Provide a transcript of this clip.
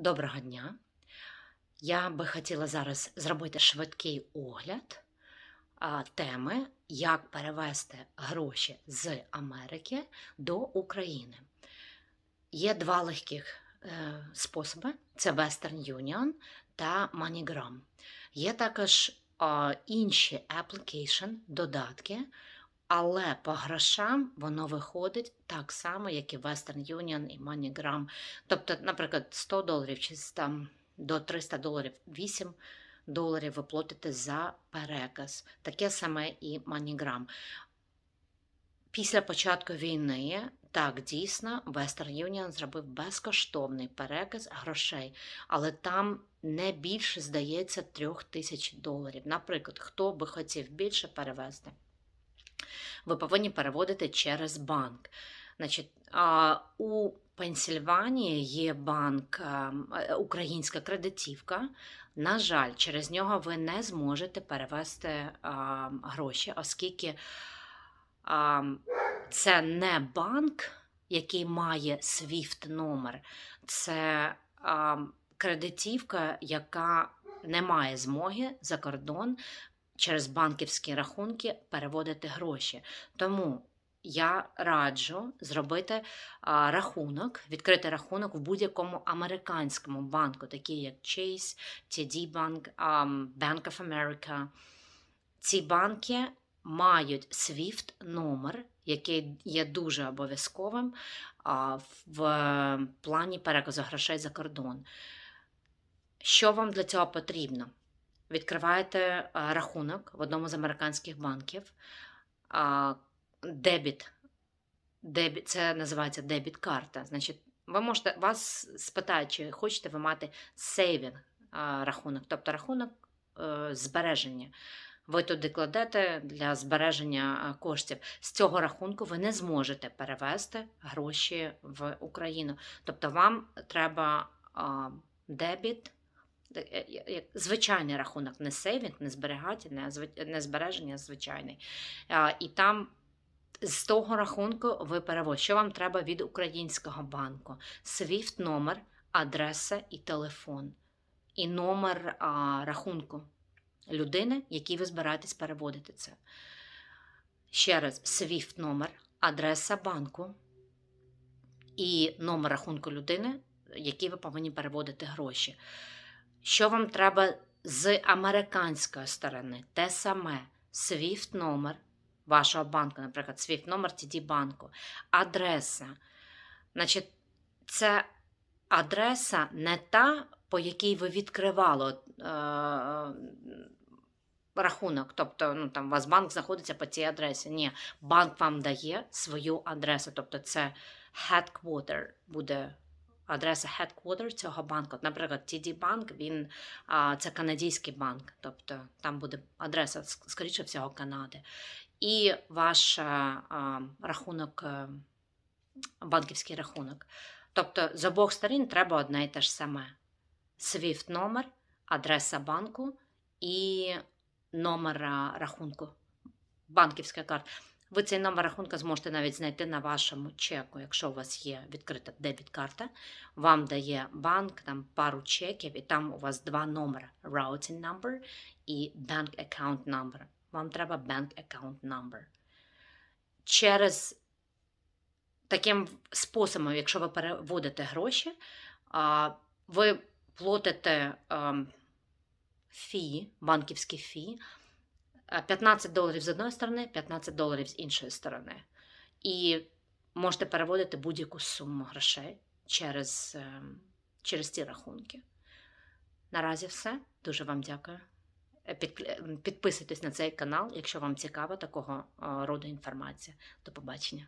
Доброго дня. Я би хотіла зараз зробити швидкий огляд теми, як перевести гроші з Америки до України. Є два легких е, способи: це Western Union та MoneyGram. Є також інші application, додатки, але по грошам воно виходить так само, як і Western Union і MoneyGram. Тобто, наприклад, 100 доларів чи там до 300 доларів 8 доларів ви платите за переказ. Таке саме і MoneyGram. Після початку війни, так, дійсно, Western Union зробив безкоштовний переказ грошей, але там не більше, здається, трьох тисяч доларів. Наприклад, хто би хотів більше перевезти, ви повинні переводити через банк. Значить, у Пенсільванії є банк е, Українська кредитівка. На жаль, через нього ви не зможете перевести гроші, оскільки це не банк, який має SWIFT номер, це кредитівка, яка не має змоги за кордон через банківські рахунки переводити гроші. Тому я раджу зробити а, рахунок, відкрити рахунок в будь-якому американському банку, такі як Chase, TD Bank, Bank of America. Ці банки мають SWIFT номер, який є дуже обов'язковим в е, плані переказу грошей за кордон. Що вам для цього потрібно? Відкриваєте рахунок в одному з американських банків. Дебіт. Дебіт, це називається дебіт-карта. Значить, ви можете вас спитають, чи хочете ви мати сейвінг рахунок, тобто рахунок е, збереження. Ви туди кладете для збереження коштів. З цього рахунку ви не зможете перевести гроші в Україну. Тобто вам треба дебіт, е, е, звичайний рахунок, не сейвінг, не зберігання, не, збереження, звичайний. І там з того рахунку ви переводите. Що вам треба від українського банку? SWIFT номер, адреса і телефон. І номер а, рахунку людини, який ви збираєтесь переводити це. Ще раз, SWIFT номер, адреса банку і номер рахунку людини, який ви повинні переводити гроші. Що вам треба з американської сторони? Те саме SWIFT номер вашого банку, наприклад, SWIFT номер TD банку, адреса. Значить, це адреса не та, по якій ви відкривали е, рахунок. Тобто, ну, там, у вас банк знаходиться по цій адресі. Ні, банк вам дає свою адресу. Тобто, це headquarter буде. Адреса headquarter цього банку. Наприклад, TD банк, він це канадський банк, тобто там буде адреса, скоріше всього, Канади. І ваш а, рахунок, е, банківський рахунок. Тобто з обох сторін треба одне і те ж саме: SWIFT номер, адреса банку і номер рахунку, банківська карта. Ви цей номер рахунка зможете навіть знайти на вашому чеку, якщо у вас є відкрита дебіт-карта. Вам дає банк там пару чеків, і там у вас два номери: routing number і bank account number. Вам треба bank account number. Через таким способом, якщо ви переводите гроші, ви платите ем, фі, банківські фі, 15 доларів з одної сторони, 15 доларів з іншої сторони. І можете переводити будь-яку суму грошей через, ем, через ці рахунки. Наразі все. Дуже вам дякую. Е, Підписуйтесь на цей канал, якщо вам цікава такого е, роду інформація. До побачення.